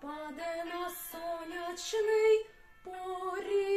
Паде на сонячний поріг.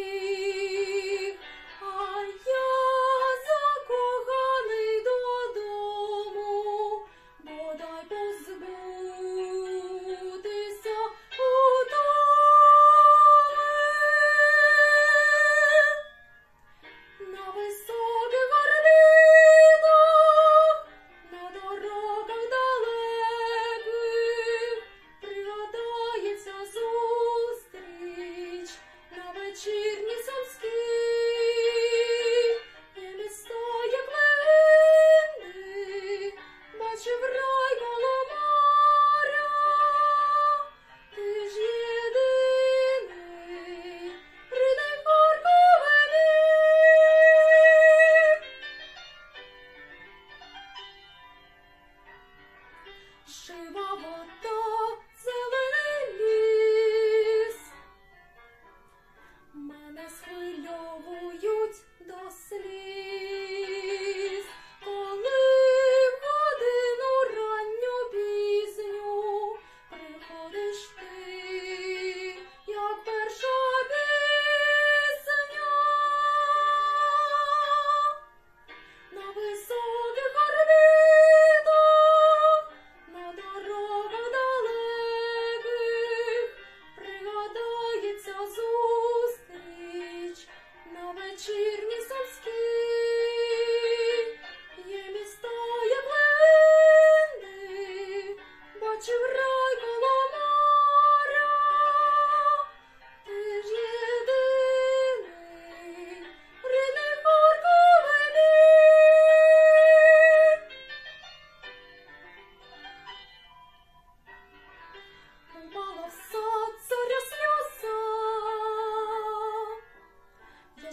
什么我都。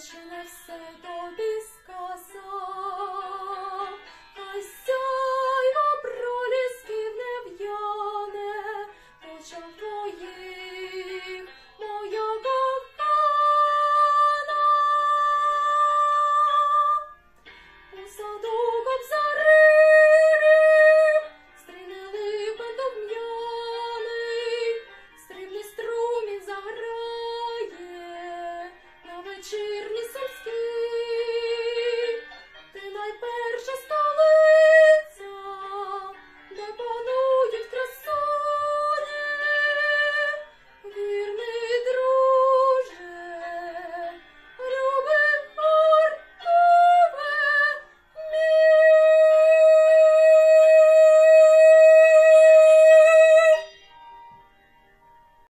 ще не все тобі сказав, та сяйво пролісків не в'яне, очам твоїх моя кохана. У саду кобза